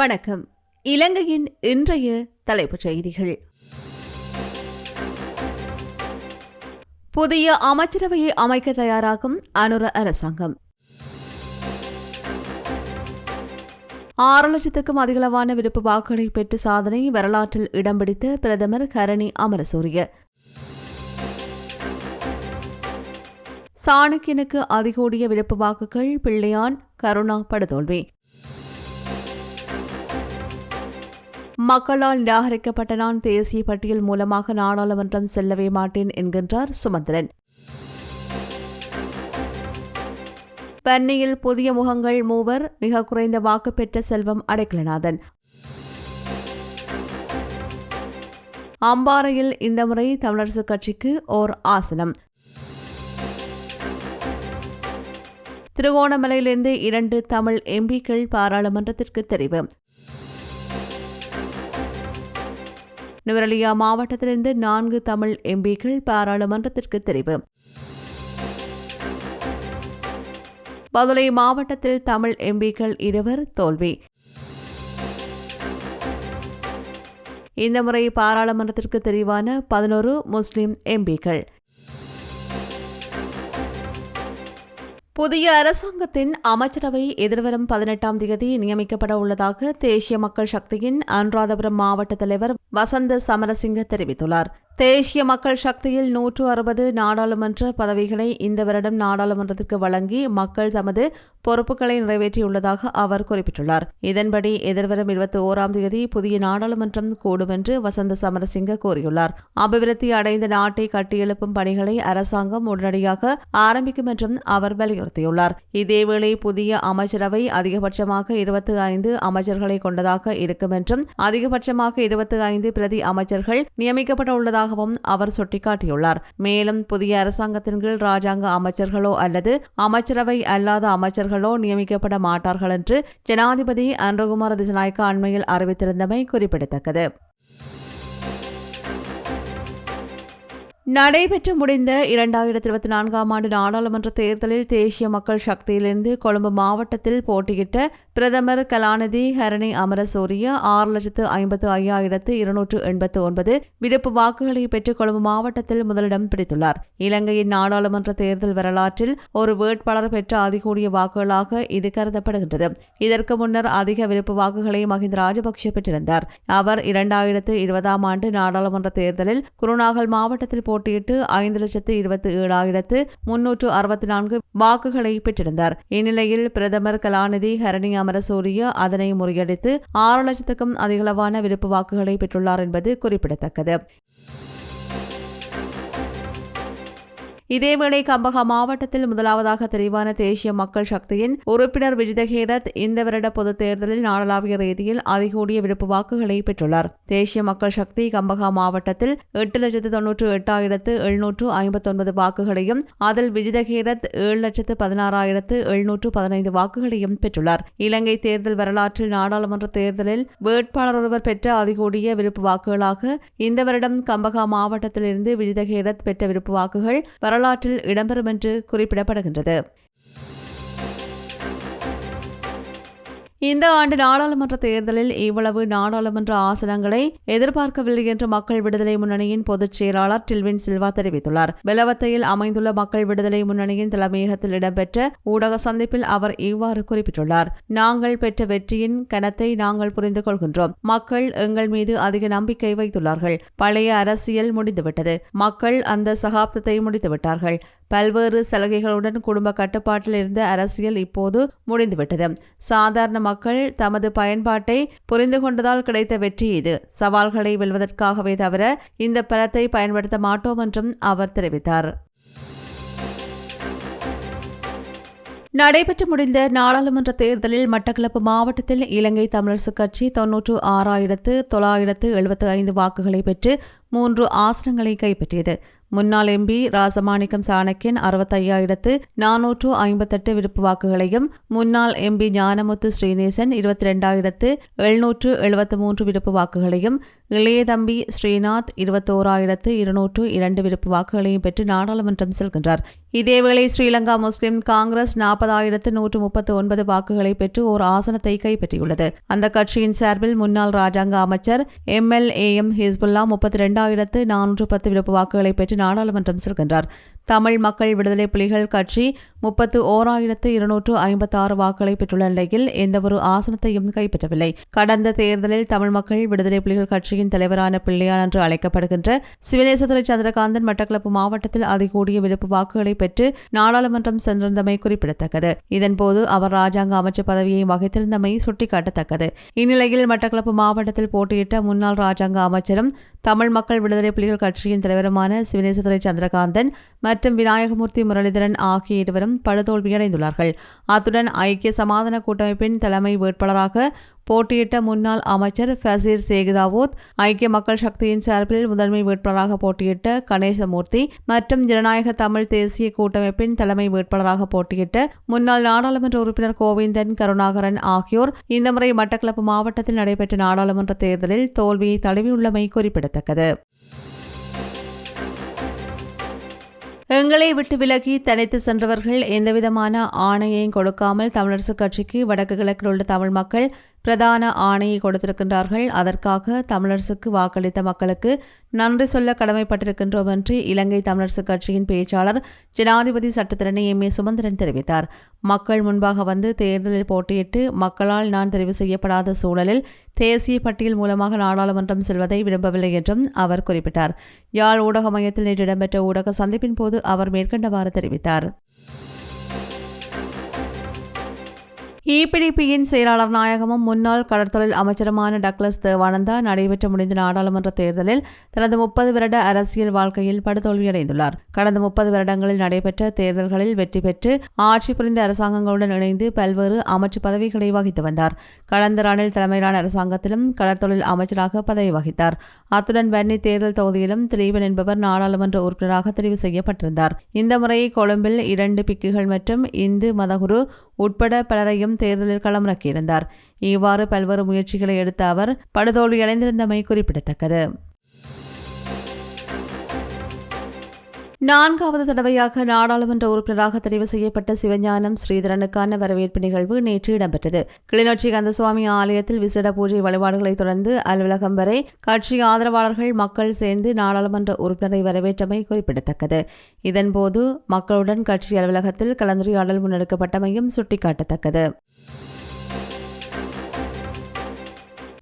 வணக்கம். இலங்கையின் இன்றைய தலைப்புச் செய்திகள். புதிய அமைச்சரவையை அமைக்க தயாராகும் அனுர அரசாங்கம். ஆறு லட்சத்துக்கும் அதிகளவான விருப்பு வாக்குகளை பெற்று சாதனை வரலாற்றில் இடம் பிடித்த பிரதமர் கரணி அமரசூரிய. சாணக்கியனுக்கு அதிகூடிய விருப்பு வாக்குகள் பிள்ளையான் கருணா படுதோல்வி மக்களால் நிராகரிக்கப்பட்ட நான் தேசிய பட்டியல் மூலமாக நாடாளுமன்றம் செல்லவே மாட்டேன் என்கின்றார் சுமந்திரன். பன்னியில் புதிய முகங்கள் மூவர் மிக குறைந்த வாக்கு பெற்ற செல்வம் அடைக்கலநாதன். அம்பாறையில் இந்த முறை தமிழரசுக் கட்சிக்கு ஓர் ஆசனம். திருகோணமலையிலிருந்து இரண்டு தமிழ் எம்பிக்கள் பாராளுமன்றத்திற்கு தெரிவு. நுவரலியா மாவட்டத்திலிருந்து நான்கு தமிழ் எம்பிக்கள் பாராளுமன்றத்திற்கு தெரிவு. பதுளை மாவட்டத்தில் தமிழ் எம்பிக்கள் இருவர் தோல்வி. இந்த முறை பாராளுமன்றத்திற்கு தெரிவான பதினோரு முஸ்லிம் எம்பிக்கள். புதிய அரசாங்கத்தின் அமைச்சரவை எதிர்வரும் பதினெட்டாம் தேதி நியமிக்கப்பட உள்ளதாக தேசிய மக்கள் சக்தியின் அனுராதபுரம் மாவட்ட தலைவர் வசந்த சமரசிங்க தெரிவித்துள்ளார். தேசிய மக்கள் சக்தியில் நூற்று அறுபது நாடாளுமன்ற பதவிகளை இந்த வருடம் நாடாளுமன்றத்திற்கு வழங்கி மக்கள் தமது பொறுப்புகளை நிறைவேற்றியுள்ளதாக அவர் குறிப்பிட்டுள்ளார். இதன்படி எதிர்வரும் இருபத்தி ஓராம் தேதி புதிய நாடாளுமன்றம் கூடும் என்று வசந்த சமரசிங்க கூறியுள்ளார். அபிவிருத்தி அடைந்த நாட்டை கட்டியெழுப்பும் பணிகளை அரசாங்கம் உடனடியாக ஆரம்பிக்கும் என்றும் அவர் வலியுறுத்தியுள்ளார். இதேவேளை புதிய அமைச்சரவை அதிகபட்சமாக இருபத்தி ஐந்து அமைச்சர்களை கொண்டதாக இருக்கும் என்றும் அதிகபட்சமாக இருபத்தி ஐந்து பிரதி அமைச்சர்கள் நியமிக்கப்பட உள்ளதாக இருப்பதாகவும் அவர் சுட்டிக்காட்டியுள்ளார். மேலும் புதிய அரசாங்கத்தின் கீழ் ராஜாங்க அமைச்சர்களோ அல்லது அமைச்சரவை அல்லாத அமைச்சர்களோ நியமிக்கப்பட மாட்டார்கள் என்று ஜனாதிபதி அன்றகுமார் திசநாயக்க அண்மையில் அறிவித்திருந்தமை குறிப்பிடத்தக்கது. நடைபெற்று முடிந்த இரண்டாயிரத்தி இருபத்தி நான்காம் ஆண்டு நாடாளுமன்ற தேர்தலில் தேசிய மக்கள் சக்தியிலிருந்து கொழும்பு மாவட்டத்தில் போட்டியிட்ட பிரதமர் கலாநிதி ஹரணி அமரசூரிய ஆறு லட்சத்து ஐம்பத்து ஐயாயிரத்து இருநூற்று எண்பத்து ஒன்பது விருப்பு வாக்குகளை பெற்று கொழும்பு மாவட்டத்தில் முதலிடம் பிடித்துள்ளார். இலங்கையின் நாடாளுமன்ற தேர்தல் வரலாற்றில் ஒரு வேட்பாளர் பெற்ற அதிகூடிய வாக்குகளாக இது கருதப்படுகின்றது. இதற்கு முன்னர் அதிக விருப்பு வாக்குகளை மஹிந்த ராஜபக்ஷ பெற்றிருந்தார். அவர் இரண்டாயிரத்து இருபதாம் ஆண்டு நாடாளுமன்ற தேர்தலில் குருநாகல் மாவட்டத்தில் போட்டியிட்டு ஐந்து லட்சத்து இருபத்தி ஏழாயிரத்து முன்னூற்று அறுபத்தி நான்கு வாக்குகளை பெற்றிருந்தார். இந்நிலையில் பிரதமர் கலாநிதி ஹரணி அமரசூரிய அதனை முறியடித்து ஆறு லட்சத்துக்கும் அதிகளவான விருப்பு வாக்குகளை பெற்றுள்ளார் என்பது குறிப்பிடத்தக்கது. இதேவேளை கம்பகா மாவட்டத்தில் முதலாவதாக தெரிவான தேசிய மக்கள் சக்தியின் உறுப்பினர் விஜிதகேரத் இந்த வருட பொதுத் தேர்தலில் நாடளாவிய ரீதியில் அதிகூடிய விருப்பு வாக்குகளை பெற்றுள்ளார். தேசிய மக்கள் சக்தி கம்பகா மாவட்டத்தில் எட்டு லட்சத்து தொன்னூற்று எட்டாயிரத்து எழுநூற்று ஐம்பத்தொன்பது வாக்குகளையும் அதில் விஜிதகேரத் ஏழு லட்சத்து பதினாறாயிரத்து எழுநூற்று பதினைந்து வாக்குகளையும் பெற்றுள்ளார். இலங்கை தேர்தல் வரலாற்றில் நாடாளுமன்ற தேர்தலில் வேட்பாளர் ஒருவர் பெற்ற அதிகூடிய விருப்பு வாக்குகளாக இந்த வருடம் கம்பகா மாவட்டத்திலிருந்து விஜிதகேரத் பெற்ற விருப்பு வாக்குகள் வரலாற்றில் இடம்பெறும் என்று குறிப்பிடப்படுகின்றது. இந்த ஆண்டு நாடாளுமன்ற தேர்தலில் இவ்வளவு நாடாளுமன்ற ஆசனங்களை எதிர்பார்க்கவில்லை என்று மக்கள் விடுதலை முன்னணியின் பொதுச் செயலாளர் டில்வின் சில்வா தெரிவித்துள்ளார். வெலவத்தையில் அமைந்துள்ள மக்கள் விடுதலை முன்னணியின் தலைமையகத்தில் இடம்பெற்ற ஊடக சந்திப்பில் அவர் இவ்வாறு குறிப்பிட்டுள்ளார். நாங்கள் பெற்ற வெற்றியின் கனத்தை நாங்கள் புரிந்து கொள்கின்றோம். மக்கள் எங்கள் மீது அதிக நம்பிக்கை வைத்துள்ளார்கள். பழைய அரசியல் முடிந்துவிட்டது. மக்கள் அந்த சகாப்தத்தை முடித்துவிட்டார்கள். பல்வேறு சலுகைகளுடன் குடும்ப கட்டுப்பாட்டில் இருந்த அரசியல் இப்போது முடிந்துவிட்டது. சாதாரண மக்கள் தமது பயன்பாட்டை புரிந்து கொண்டதால் கிடைத்த வெற்றி இது. சவால்களை வெல்வதற்காகவே தவிர இந்த பலத்தை பயன்படுத்த மாட்டோம் என்றும் அவர் தெரிவித்தார். நடைபெற்று முடிந்த நாடாளுமன்ற தேர்தலில் மட்டக்களப்பு மாவட்டத்தில் இலங்கை தமிழரசுக் கட்சி தொன்னூற்று ஆறாயிரத்து தொள்ளாயிரத்து எழுபத்து ஐந்து வாக்குகளை பெற்று மூன்று ஆசனங்களை கைப்பற்றியது. முன்னாள் எம்பி ராசமாணிக்கம் சாணக்கியன் அறுபத்தையாயிரத்து நானூற்று ஐம்பத்தெட்டு விருப்பு வாக்குகளையும் முன்னாள் எம்பி ஞானமுத்து ஸ்ரீநேசன் இருபத்தி ரெண்டாயிரத்து எழுநூற்று எழுபத்து மூன்று விருப்பு வாக்குகளையும் இளையதம்பி ஸ்ரீநாத் இருபத்தோராயிரத்து இருநூற்று இரண்டு விருப்பு வாக்குகளையும் பெற்று நாடாளுமன்றம் செல்கின்றார். இதேவேளை ஸ்ரீலங்கா முஸ்லிம் காங்கிரஸ் நாற்பதாயிரத்து நூற்று முப்பத்து ஒன்பது வாக்குகளை பெற்று ஓர் ஆசனத்தை கைப்பற்றியுள்ளது. அந்த கட்சியின் சார்பில் முன்னாள் ராஜாங்க அமைச்சர் M L A M Hizbullah முப்பத்தி இரண்டாயிரத்து நானூற்று பத்து விருப்பு வாக்குகளை பெற்று நாடாளுமன்றம் செல்கின்றார். தமிழ் மக்கள் விடுதலை புலிகள் கட்சி முப்பத்து ஓராயிரத்து இருநூற்று ஐம்பத்தாறு வாக்குகளை பெற்றுள்ள நிலையில் எந்தவொரு ஆசனத்தையும் கைப்பற்றவில்லை. கடந்த தேர்தலில் தமிழ் மக்கள் விடுதலை புலிகள் கட்சியின் தலைவரான பிள்ளையான் என்று அழைக்கப்படுகின்ற சிவனேசதுரை சந்திரகாந்தன் மட்டக்களப்பு மாவட்டத்தில் அதிகூடிய விருப்பு வாக்குகளை பெற்று நாடாளுமன்றம் சென்றிருந்தமை குறிப்பிடத்தக்கது. இதன்போது அவர் ராஜாங்க அமைச்சர் பதவியை வகித்திருந்தமை சுட்டிக்காட்டத்தக்கது. இந்நிலையில் மட்டக்களப்பு மாவட்டத்தில் போட்டியிட்ட முன்னாள் ராஜாங்க அமைச்சரும் தமிழ் மக்கள் விடுதலை புலிகள் கட்சியின் தலைவருமான சிவநேசதுரை சந்திரகாந்தன் மற்றும் விநாயகமூர்த்தி முரளிதரன் ஆகிய இருவரும் படுதோல்வியடைந்துள்ளார்கள். அத்துடன் ஐக்கிய சமாதான கூட்டமைப்பின் தலைமை வேட்பாளராக போட்டியிட்ட முன்னாள் அமைச்சர் ஃபசீர் சேகுதாவூத் ஐக்கிய மக்கள் சக்தியின் சார்பில் முதன்மை வேட்பாளராக போட்டியிட்ட கணேசமூர்த்தி மற்றும் ஜனநாயக தமிழ் தேசிய கூட்டமைப்பின் தலைமை வேட்பாளராக போட்டியிட்ட முன்னாள் நாடாளுமன்ற உறுப்பினர் கோவிந்தன் கருணாகரன் ஆகியோர் இந்த முறை மட்டக்களப்பு மாவட்டத்தில் நடைபெற்ற நாடாளுமன்ற தேர்தலில் தோல்வியை தழுவியுள்ளமை குறிப்பிடத்தக்கது. எங்களை விட்டு விலகி தனித்து சென்றவர்கள் எந்தவிதமான ஆணையையும் கொடுக்காமல் தமிழரசுக் கட்சிக்கு வடக்கு கிழக்கில் உள்ள தமிழ் மக்கள் பிரதான ஆணையை கொடுத்திருக்கின்றார்கள். அதற்காக தமிழரசுக்கு வாக்களித்த மக்களுக்கு நன்றி சொல்ல கடமைப்பட்டிருக்கின்றோம் என்று இலங்கை தமிழரசுக் கட்சியின் பேச்சாளர் ஜனாதிபதி சட்டத்திரணி எம் ஏ சுமந்திரன் தெரிவித்தார். மக்கள் முன்பாக வந்து தேர்தலில் போட்டியிட்டு மக்களால் நான் தெரிவு செய்யப்படாத சூழலில் தேசிய பட்டியல் மூலமாக நாடாளுமன்றம் செல்வதை விரும்பவில்லை என்றும் அவர் குறிப்பிட்டார். யாழ் ஊடக மையத்தில் நேற்று இடம்பெற்ற ஊடக சந்திப்பின் போது அவர் மேற்கண்டவாறு தெரிவித்தார். இபிடிபியின் செயலாளர் நாயகமும் முன்னாள் கடற்தொழில் அமைச்சருமான டக்ளஸ் தேவானந்தா நடைபெற்று முடிந்த நாடாளுமன்ற தேர்தலில் தனது முப்பது வருட அரசியல் வாழ்க்கையில் படுதோல்வியடைந்துள்ளார். கடந்த முப்பது வருடங்களில் நடைபெற்ற தேர்தல்களில் வெற்றி பெற்று ஆட்சி புரிந்த அரசாங்கங்களுடன் இணைந்து பல்வேறு அமைச்சு பதவிகளை வகித்து வந்தார். கடந்த ரணில் தலைமையிலான அரசாங்கத்திலும் கடற்தொழில் அமைச்சராக பதவி வகித்தார். அத்துடன் வன்னி தேர்தல் தொகுதியிலும் திலீபன் என்பவர் நாடாளுமன்ற உறுப்பினராக தெரிவு செய்யப்பட்டிருந்தார். இந்த முறை கொழும்பில் இரண்டு பிக்குகள் மற்றும் இந்து மதகுரு உட்பட பலரையும் தேர்தலில் களமிறக்கியிருந்தார். இவ்வாறு பல்வேறு முயற்சிகளை எடுத்த அவர் படுதோல்வியடைந்திருந்தமை குறிப்பிடத்தக்கது. நான்காவது தடவையாக நாடாளுமன்ற உறுப்பினராக தெரிவு செய்யப்பட்ட சிவஞானம் ஸ்ரீதரனுக்கான வரவேற்பு நிகழ்வு நேற்று இடம்பெற்றது. கிளிநொச்சி கந்தசுவாமி ஆலயத்தில் விசேட பூஜை வழிபாடுகளைத் தொடர்ந்து அலுவலகம் வரை கட்சி ஆதரவாளர்கள் மக்கள் சேர்ந்து நாடாளுமன்ற உறுப்பினரை வரவேற்றமை குறிப்பிடத்தக்கது. இதன்போது மக்களுடன் கட்சி அலுவலகத்தில் கலந்துரையாடல் முன்னெடுக்கப்பட்டமையும் சுட்டிக்காட்டத்தக்கது.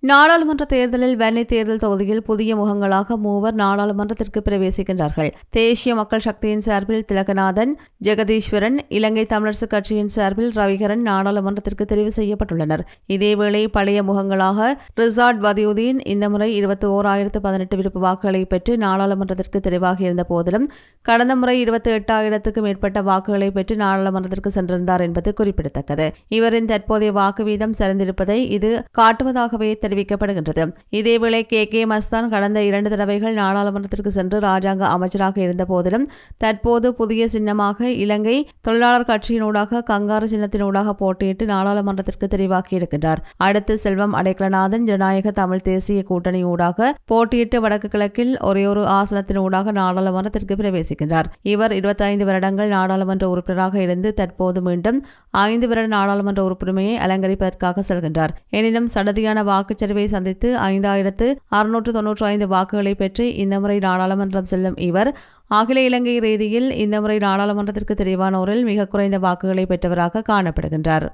நாடாளுமன்ற தேர்தலில் வெண்ணை தேர்தல் தொகுதியில் புதிய முகங்களாக மூவர் நாடாளுமன்றத்திற்கு பிரவேசிக்கின்றார்கள். தேசிய மக்கள் சக்தியின் சார்பில் திலகநாதன் ஜெகதீஸ்வரன் இலங்கை தமிழரசு கட்சியின் சார்பில் ரவிகரன் நாடாளுமன்றத்திற்கு தெரிவு செய்யப்பட்டுள்ளனர். இதேவேளை பழைய முகங்களாக ரிசார்ட் பதியுதீன் இந்த முறை இருபத்தி ஓர் ஆயிரத்து பதினெட்டு விருப்ப வாக்குகளை பெற்று நாடாளுமன்றத்திற்கு தெரிவாகியிருந்த போதிலும் கடந்த முறை இருபத்தி எட்டாயிரத்துக்கும் மேற்பட்ட வாக்குகளை பெற்று நாடாளுமன்றத்திற்கு சென்றிருந்தார் என்பது குறிப்பிடத்தக்கது. இவரின் தற்போதைய வாக்கு வீதம் சரிந்திருப்பதை இது காட்டுவதாகவே தெரிவிக்கப்படுகின்றது. இதேவேளை கே. கே. மஸ்தான் கடந்த இரண்டு தடவைகள் நாடாளுமன்றத்திற்கு சென்று ராஜாங்க அமைச்சராக இருந்த போதிலும் தற்போது புதிய சின்னமாக இலங்கை தொழிலாளர் கட்சியினூடாக கங்காரு சின்னத்தினூடாக போட்டியிட்டு நாடாளுமன்றத்திற்கு தெரிவாக்கியிருக்கின்றார் அடுத்து செல்வம் அடைக்கலநாதன் ஜனநாயக தமிழ் தேசிய கூட்டணி ஊடாக போட்டியிட்டு வடக்கு கிழக்கில் ஒரே ஒரு ஆசனத்தின் ஊடாக நாடாளுமன்றத்திற்கு பிரவேசிக்கின்றார். இவர் இருபத்தைந்து வருடங்கள் நாடாளுமன்ற உறுப்பினராக இருந்து தற்போது மீண்டும் ஐந்து வருட நாடாளுமன்ற உறுப்பினரையை அலங்கரிப்பதற்காக செல்கின்றார். எனினும் சடதியான வாக்கு அமைச்சரவை சந்தித்து ஐந்தாயிரத்து அறுநூற்று தொன்னூற்றி ஐந்து வாக்குகளை பெற்று இந்த முறை நாடாளுமன்றம் செல்லும் இவர். அகில இலங்கை ரீதியில் இந்த முறை நாடாளுமன்றத்திற்கு தெரிவானோரில் மிக குறைந்த வாக்குகளை பெற்றவராக காணப்படுகின்றார்.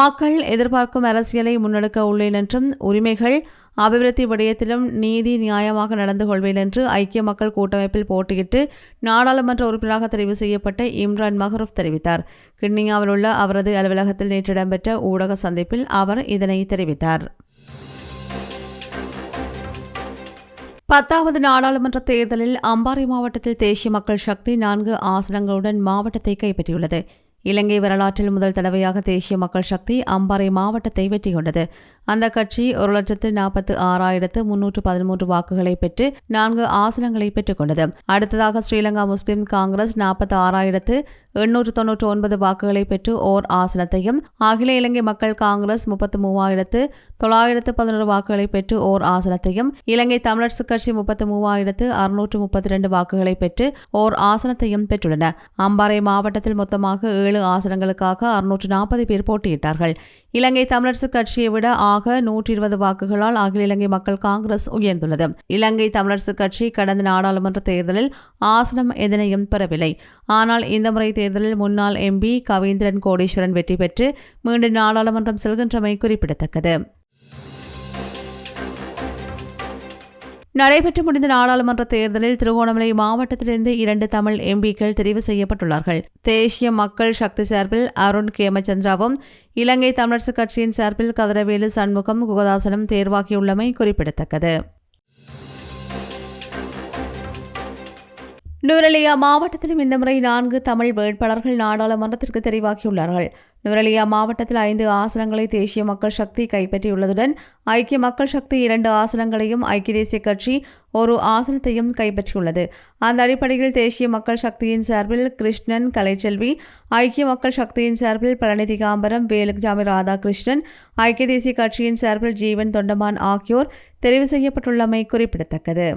மக்கள் எதிர்பார்க்கும் அரசியலை முன்னெடுக்க உள்ளேன் என்றும் உரிமைகள் அபிவிருத்தி விடயத்திலும் நீதி நியாயமாக நடந்து கொள்வேன் என்று ஐக்கிய மக்கள் கூட்டமைப்பில் போட்டியிட்டு நாடாளுமன்ற உறுப்பினராக தெரிவு செய்யப்பட்ட இம்ரான் மஹரூப் தெரிவித்தார். கிண்ணியாவில் உள்ள அவரது அலுவலகத்தில் நேற்று இடம்பெற்ற ஊடக சந்திப்பில் அவர் இதனை தெரிவித்தார். பத்தாவது நாடாளுமன்ற தேர்தலில் அம்பாறை மாவட்டத்தில் தேசிய மக்கள் சக்தி நான்கு ஆசனங்களுடன் மாவட்டத்தை கைப்பற்றியுள்ளது. இலங்கை வரலாற்றில் முதல் தடவையாக தேசிய மக்கள் சக்தி அம்பாறை மாவட்டத்தை வெற்றி கொண்டது அந்த கட்சி ஒரு லட்சத்து நாற்பத்து ஆறாயிரத்து முன்னூற்று பதிமூன்று வாக்குகளை பெற்று நான்கு ஆசனங்களை பெற்றுக் கொண்டது. அடுத்ததாக ஸ்ரீலங்கா முஸ்லிம் காங்கிரஸ் நாற்பத்தி ஆறாயிரத்து எண்ணூற்று தொன்னூற்று ஒன்பது வாக்குகளை பெற்று ஓர் ஆசனத்தையும் அகில இலங்கை மக்கள் காங்கிரஸ் முப்பத்து மூவாயிரத்து தொள்ளாயிரத்து பதினொரு வாக்குகளை பெற்று ஓர் ஆசனத்தையும் இலங்கை தமிழரசுக் கட்சி முப்பத்து மூவாயிரத்து அறுநூற்று முப்பத்தி இரண்டு வாக்குகளை பெற்று ஓர் ஆசனத்தையும் பெற்றுள்ளன. அம்பாறை மாவட்டத்தில் மொத்தமாக ஏழு ஆசனங்களுக்காக அறுநூற்று நாற்பது பேர் போட்டியிட்டார்கள். இலங்கை தமிழரசுக் கட்சியை விட ஆக நூற்றி இருபது வாக்குகளால் அகில இலங்கை மக்கள் காங்கிரஸ் உயர்ந்துள்ளது. இலங்கை தமிழரசுக் கட்சி கடந்த நாடாளுமன்ற தேர்தலில் ஆசனம் எதனையும் பெறவில்லை. ஆனால் இந்த முறை தேர்தலில் முன்னாள் எம்பி கவீந்திரன் கோடீஸ்வரன் வெற்றி பெற்று மீண்டும் நாடாளுமன்றம் செல்கின்றமை குறிப்பிடத்தக்கது. நடைபெற்று முடிந்த நாடாளுமன்ற தேர்தலில் திருகோணமலை மாவட்டத்திலிருந்து இரண்டு தமிழ் எம்பிக்கள் தெரிவு செய்யப்பட்டுள்ளார்கள். தேசிய மக்கள் சக்தி சார்பில் அருண் கேமச்சந்திராவும் இலங்கை தமிழரசுக் கட்சியின் சார்பில் கதிரவேலு சண்முகம் குகதாசனும் தேர்வாகியுள்ளமை குறிப்பிடத்தக்கது. நுவரெலியா மாவட்டத்திலும் இந்த முறை நான்கு தமிழ் வேட்பாளர்கள் நாடாளுமன்றத்திற்கு தெரிவாகியுள்ளார்கள். நுவரெலியா மாவட்டத்தில் ஐந்து ஆசனங்களை தேசிய மக்கள் சக்தி கைப்பற்றியுள்ளதுடன் ஐக்கிய மக்கள் சக்தி இரண்டு ஆசனங்களையும் ஐக்கிய தேசிய கட்சி ஒரு ஆசனத்தையும் கைப்பற்றியுள்ளது. அந்த அடிப்படையில் தேசிய மக்கள் சக்தியின் சார்பில் கிருஷ்ணன் கலைச்செல்வி ஐக்கிய மக்கள் சக்தியின் சார்பில் பழனி திகாம்பரம் வேலுச்சாமி ராதாகிருஷ்ணன் ஐக்கிய தேசிய கட்சியின் சார்பில் ஜீவன் தொண்டமான் ஆகியோர் தெரிவு செய்யப்பட்டுள்ளமை குறிப்பிடத்தக்கது.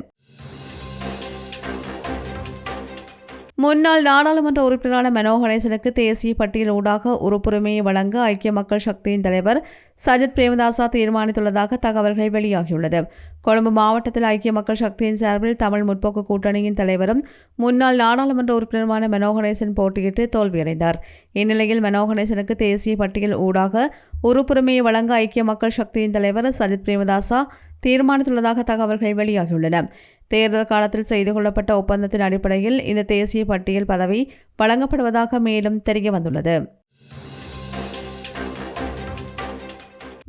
முன்னாள் நாடாளுமன்ற உறுப்பினரான மனோ கணேசனுக்கு தேசிய பட்டியல் ஊடாக உறுப்புரிமையை வழங்க ஐக்கிய மக்கள் சக்தியின் தலைவர் சஜித் பிரேமதாசா தீர்மானித்துள்ளதாக தகவல்கள் வெளியாகியுள்ளது. கொழும்பு மாவட்டத்தில் ஐக்கிய மக்கள் சக்தியின் சார்பில் தமிழ் முற்போக்கு கூட்டணியின் தலைவரும் முன்னாள் நாடாளுமன்ற உறுப்பினருமான மெனோ கணேசன் போட்டியிட்டு தோல்வியடைந்தார். இந்நிலையில் மனோ கணேசனுக்கு தேசிய பட்டியல் ஊடாக உறுப்புரிமையை வழங்க ஐக்கிய மக்கள் சக்தியின் தலைவர் சஜித் பிரேமதாசா தீர்மானித்துள்ளதாக தகவல்கள் வெளியாகியுள்ளன. தேர்தல் காலத்தில் செய்து கொள்ளப்பட்ட ஒப்பந்தத்தின் அடிப்படையில் இந்த தேசிய பட்டியல் பதவி வழங்கப்படுவதாக மேலும் தெரிய வந்துள்ளது.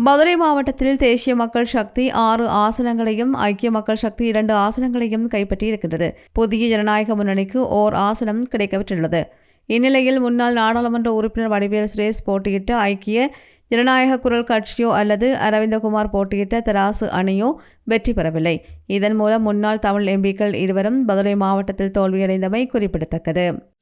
மதுரை மாவட்டத்தில் தேசிய மக்கள் சக்தி ஆறு ஆசனங்களையும் ஐக்கிய மக்கள் சக்தி இரண்டு ஆசனங்களையும் கைப்பற்றியிருக்கின்றது. புதிய ஜனநாயக முன்னணிக்கு ஓர் ஆசனம் கிடைக்கப்பட்டுள்ளது இந்நிலையில் முன்னாள் நாடாளுமன்ற உறுப்பினர் வடிவேல் சுரேஷ் போட்டியிட்டு ஐக்கிய ஜனநாயக குரல் கட்சியோ அல்லது அரவிந்தகுமார் போட்டியிட்ட தராசு அணியோ வெற்றி பெறவில்லை. இதன் மூலம் முன்னாள் தமிழ் எம்பிக்கள் இருவரும் மதுரை மாவட்டத்தில் தோல்வியடைந்தமை குறிப்பிடத்தக்கது.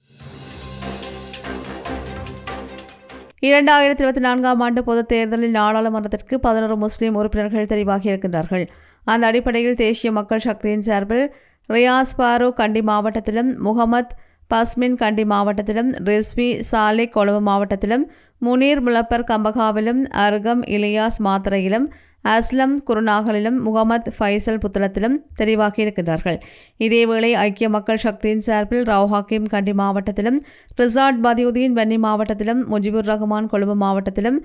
இரண்டாயிரத்தி இருபத்தி நான்காம் ஆண்டு பொதுத் தேர்தலில் நாடாளுமன்றத்திற்கு பதினோரு முஸ்லீம் உறுப்பினர்கள் தெரிவாகியிருக்கின்றார்கள் அந்த அடிப்படையில் தேசிய மக்கள் சக்தியின் சார்பில் ரியாஸ் பாரு கண்டி மாவட்டத்திலும் முகமது பஸ்மின் கண்டி மாவட்டத்திலும் ரிஸ்வி சாலிக் கொழும்பு மாவட்டத்திலும் முனீர் முலப்பர் கம்பகாவிலும் அர்கம் இலியாஸ் மாத்திரையிலும் அஸ்லம் குருநாகலிலும் முகமது ஃபைசல் புத்தளத்திலும் தெரிவாகியிருக்கின்றார்கள். இதேவேளை ஐக்கிய மக்கள் சக்தியின் சார்பில் ரவுஹாக்கிம் கண்டி மாவட்டத்திலும் ரிசார்ட் பதியுதீன் வன்னி மாவட்டத்திலும் முஜிபுர் ரஹ்மான் கொழும்பு மாவட்டத்திலும்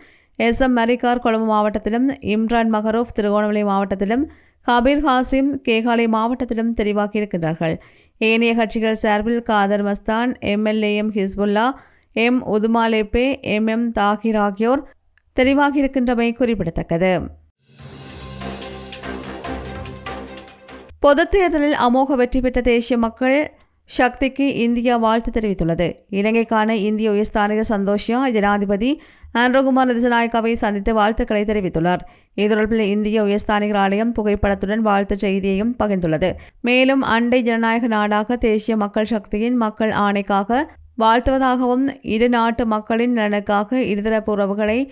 எஸ் எம் மரிகார் கொழும்பு மாவட்டத்திலும் இம்ரான் மஹரூப் திருகோணமலை மாவட்டத்திலும் கபீர் ஹாசிம் கேகாலை மாவட்டத்திலும் தெரிவாகியிருக்கின்றார்கள். ஏனைய கட்சிகள் சார்பில் Kader Masthan M L A M Hizbullah M Uthumalebbe M M Thahir ஆகியோர் தெரிவாகியிருக்கின்றமை குறிப்பிடத்தக்கது. பொதுத் தேர்தலில் அமோக வெற்றி பெற்ற தேசிய மக்கள் சக்திக்கு இந்தியா வாழ்த்து தெரிவித்துள்ளது. இலங்கைக்கான இந்திய உயர்ஸ்தானிக சந்தோஷியா ஜனாதிபதி ஆண்ட்ரோகுமார் திசநாயக்காவை சந்தித்து வாழ்த்துக்களை தெரிவித்துள்ளார். இது இந்திய உயர்ஸ்தானிகர் ஆலயம் புகைப்படத்துடன் வாழ்த்து செய்தியையும் பகிர்ந்துள்ளது. மேலும் அண்டை ஜனநாயக நாடாக தேசிய மக்கள் சக்தியின் மக்கள் ஆணைக்காக வாழ்த்துவதாகவும் இரு நாட்டு மக்களின் நலனுக்காக இருதரப்பு உறவுகளை